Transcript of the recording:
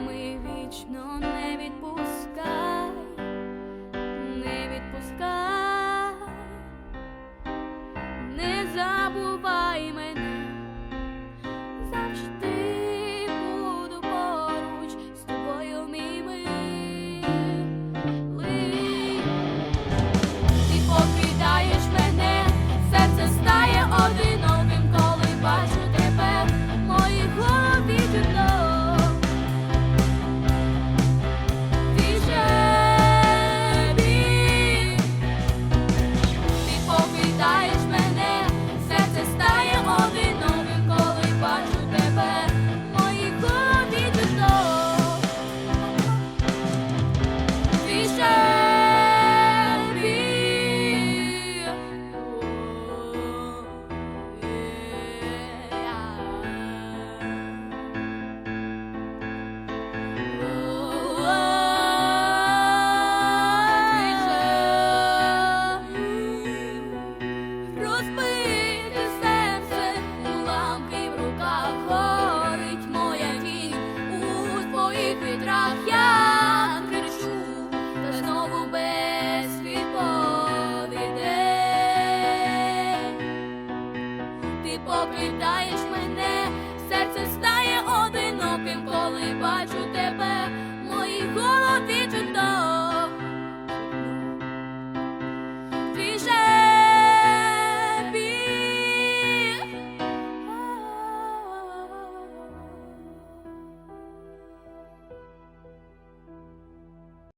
вічно не відпускай, не відпускай, не забувай мене, завжди буду поруч з тобою, мій милий. Мене, серце стає одиноким, коли бачу тебе, в страх я кричу, та знову без відповідей ти попитаєш.